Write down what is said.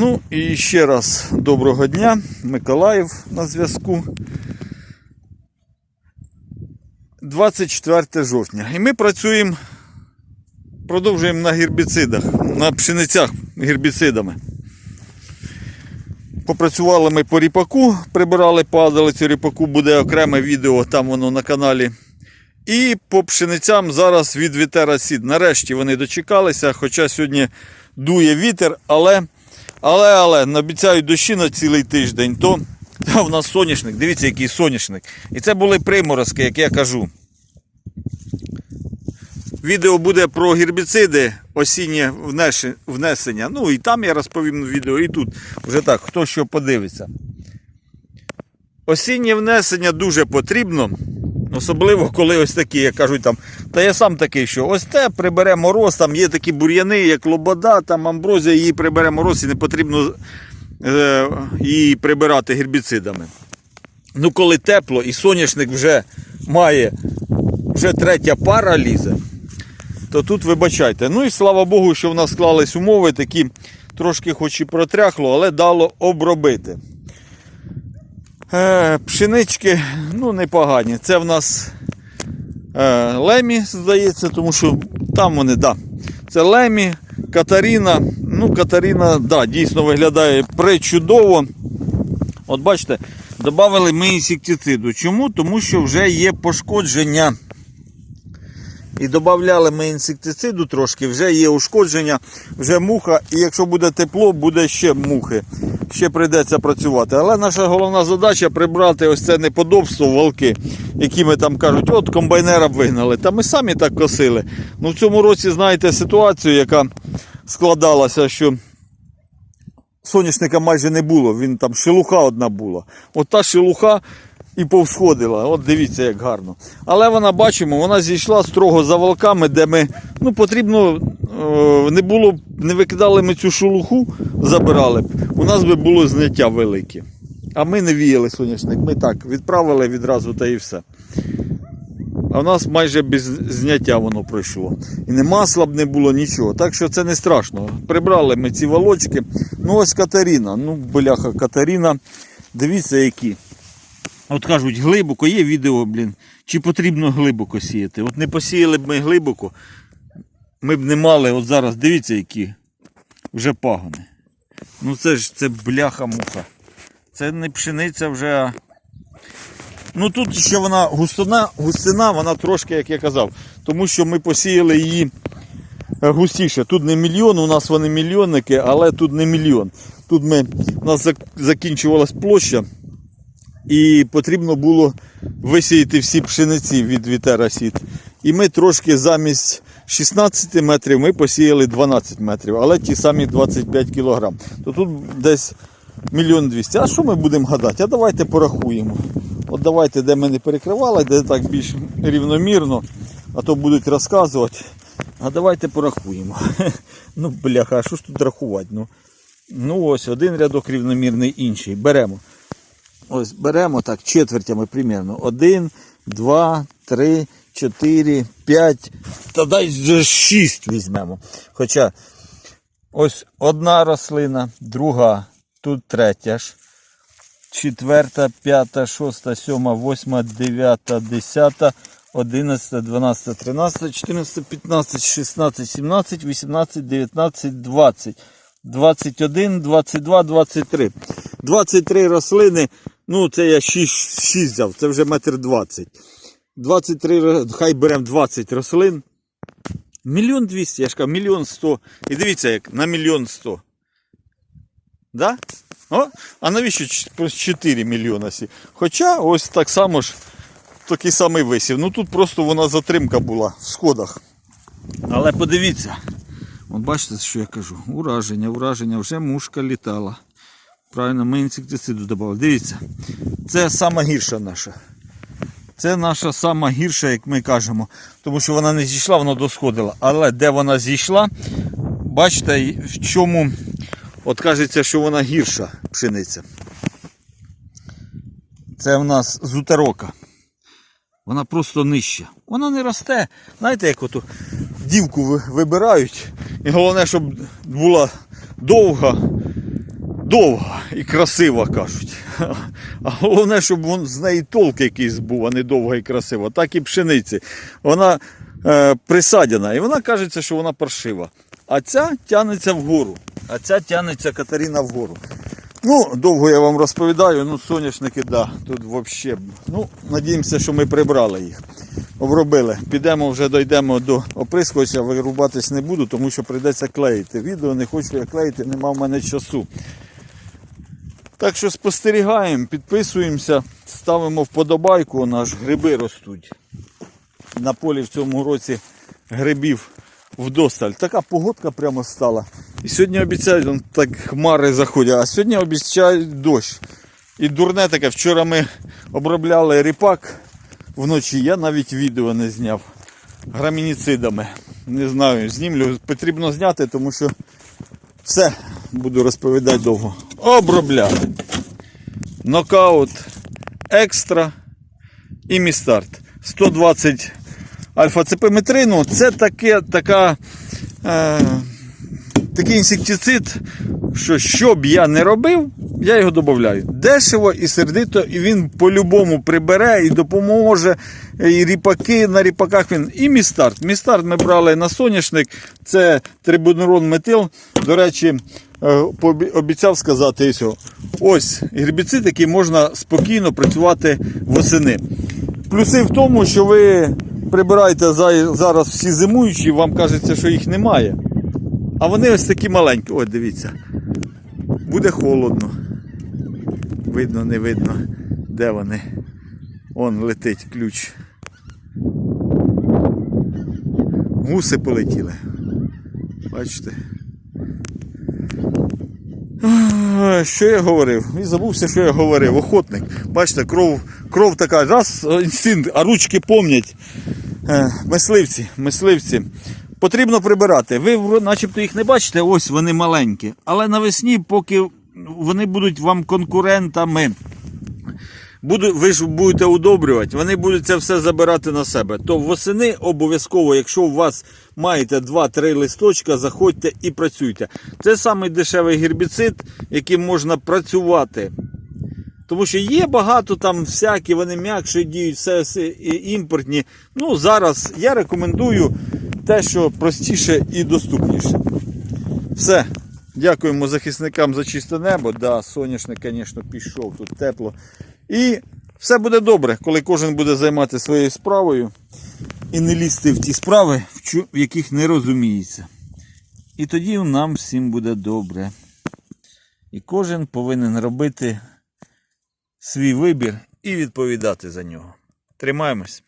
Ну і ще раз доброго дня. Миколаїв на зв'язку. 24 жовтня. І ми працюємо, продовжуємо на гербіцидах, на пшеницях гербіцидами. Попрацювали ми по ріпаку, прибирали падалицю ріпаку, буде окреме відео, там воно на каналі. І по пшеницям зараз від вітера сід. Нарешті вони дочекалися, хоча сьогодні дує вітер, але, але, але, обіцяють дощі на цілий тиждень, то та, в нас соняшник, дивіться, який соняшник. І це були приморозки, як я кажу. Відео буде про гербіциди, осіннє внесення. Ну і там я розповім відео, і тут. Вже так, хто що подивиться. Осіннє внесення дуже потрібно. Особливо, коли ось такі, як кажуть там, та я сам такий, що ось те прибере мороз, там є такі бур'яни, як лобода, там амброзія, її прибере мороз і не потрібно е, її прибирати гербіцидами. Ну, коли тепло і соняшник вже має, вже третя пара лізе, то тут вибачайте. Ну і слава Богу, що в нас склались умови такі, трошки хоч і протряхло, але дало обробити. Е, пшенички, ну, непогані. Це в нас е, лемі, здається, тому що там вони, да. Це лемі, Катаріна. Ну, Катаріна, да, дійсно виглядає причудово. От бачите, додали ми інсектициду. Чому? Тому що вже є пошкодження. І додавали ми інсектициду трошки, вже є ушкодження, вже муха, і якщо буде тепло, буде ще мухи. Ще прийдеться працювати. Але наша головна задача прибрати ось це неподобство волки, які ми там кажуть, от комбайнера вигнали. Та ми самі так косили. Ну в цьому році знаєте ситуацію, яка складалася, що соняшника майже не було, він там шелуха одна була. От та шелуха і повсходила. От дивіться, як гарно. Але вона бачимо, вона зійшла строго за волками, де ми ну, потрібно е, не було, не викидали ми цю шелуху, забирали б. У нас би було зняття велике. А ми не віяли соняшник. Ми так відправили відразу та і все. А в нас майже без зняття воно пройшло. І не масла б не було нічого. Так що це не страшно. Прибрали ми ці волочки. Ну ось Катаріна. Ну, бляха, Катаріна. Дивіться, які. От кажуть, глибоко є відео, блін. Чи потрібно глибоко сіяти? От не посіяли б ми глибоко, ми б не мали, от зараз дивіться, які вже пагони. Ну це ж це бляха-муха. Це не пшениця вже. а Ну тут ще вона густина, густина, вона трошки, як я казав, тому що ми посіяли її е, густіше. Тут не мільйон, у нас вони мільйонники, але тут не мільйон. Тут ми, у нас зак- закінчувалась площа, і потрібно було висіяти всі пшениці від вітера сіт. І ми трошки замість 16 метрів ми посіяли 12 метрів, але ті самі 25 кілограм. То тут десь мільйон двісті. А що ми будемо гадати? А давайте порахуємо. От давайте, де ми не перекривали, де так більш рівномірно, а то будуть розказувати. А давайте порахуємо. Ну, бляха, а що ж тут рахувати? Ну, ну ось один рядок рівномірний, інший. Беремо. Ось беремо так четвертями примерно. Один, два, три, чотири, п'ять. Та дай шість візьмемо. Хоча ось одна рослина, друга, тут третя ж. Четверта, п'ята, шоста, сьома, восьма, дев'ята, десята, одинадцята, дванадцята, тринадцята, чотирнадцята, п'ятнадцять, шістнадцять, сімнадцять, вісімнадцять, дев'ятнадцять, двадцять. 21, 22, 23. 23 рослини. Ну, це я 6, 6 взяв, це вже метр 20. 23, хай беремо 20 рослин. Мільйон 200, я ж кажу, мільйон 100. І дивіться, як на мільйон 100. Да? О, а навіщо ч- 4 мільйона сі? Хоча ось так само ж такий самий висів. Ну тут просто вона затримка була в сходах. Але подивіться. От бачите, що я кажу? Ураження, ураження, вже мушка літала. Правильно, ми інсектициду додали. Дивіться, це сама гірша наша. Це наша сама гірша, як ми кажемо. Тому що вона не зійшла, вона досходила. Але де вона зійшла, бачите, в чому от кажеться, що вона гірша пшениця. Це в нас зутерока. Вона просто нижча. Вона не росте. Знаєте, як ото дівку вибирають. І головне, щоб була довга, довга і красива, кажуть. А головне, щоб вон, з неї толк якийсь був, а не довга і красива. Так і пшениці. Вона е, присадяна, і вона кажеться, що вона паршива. А ця тягнеться вгору. А ця тягнеться Катерина вгору. Ну, довго я вам розповідаю, ну соняшники, да, тут взагалі. Ну, надіємося, що ми прибрали їх. Обробили. Підемо вже дійдемо до оприскувача, вирубатись не буду, тому що прийдеться клеїти. Відео не хочу я клеїти, нема в мене часу. Так що спостерігаємо, підписуємося, ставимо вподобайку, у нас гриби ростуть. На полі в цьому році грибів вдосталь. Така погодка прямо стала. І сьогодні обіцяють, он так хмари заходять, а сьогодні обіцяють дощ. І дурне таке, вчора ми обробляли ріпак вночі, я навіть відео не зняв грамініцидами. Не знаю, знімлю, потрібно зняти, тому що все, буду розповідати довго. Обробляли. Нокаут екстра і містарт. 120 альфа-цепиметрину. Це таке, така, е, такий інсектицид, що що б я не робив, я його додаю. Дешево і сердито, і він по-любому прибере і допоможе. І ріпаки на ріпаках він. І містарт. Містарт ми брали на соняшник. Це трибунурон метил. До речі, е, обіцяв сказати ось. Ось гербіцид, який можна спокійно працювати восени. Плюси в тому, що ви прибираєте зараз всі зимуючі, вам кажеться, що їх немає. А вони ось такі маленькі. Ось дивіться. Буде холодно. Видно, не видно, де вони. Он летить ключ. Гуси полетіли. Бачите? Що я говорив? І забувся, що я говорив. Охотник. Бачите, кров, кров така, раз інстинкт, а ручки помнять. Е, Мисливці, мисливці. Потрібно прибирати. Ви начебто їх не бачите, ось вони маленькі. Але навесні, поки вони будуть вам конкурентами, буду, ви ж будете удобрювати, вони будуть це все забирати на себе. То восени обов'язково, якщо у вас маєте 2-3 листочка, заходьте і працюйте. Це самий дешевий гербіцид, яким можна працювати. Тому що є багато там всякі, вони м'якше діють, все, все імпортні. Ну, зараз я рекомендую те, що простіше і доступніше. Все. Дякуємо захисникам за чисте небо. Да, соняшник, звісно, пішов, тут тепло. І все буде добре, коли кожен буде займатися своєю справою і не лізти в ті справи, в яких не розуміється. І тоді нам всім буде добре. І кожен повинен робити свій вибір і відповідати за нього. Тримаємось.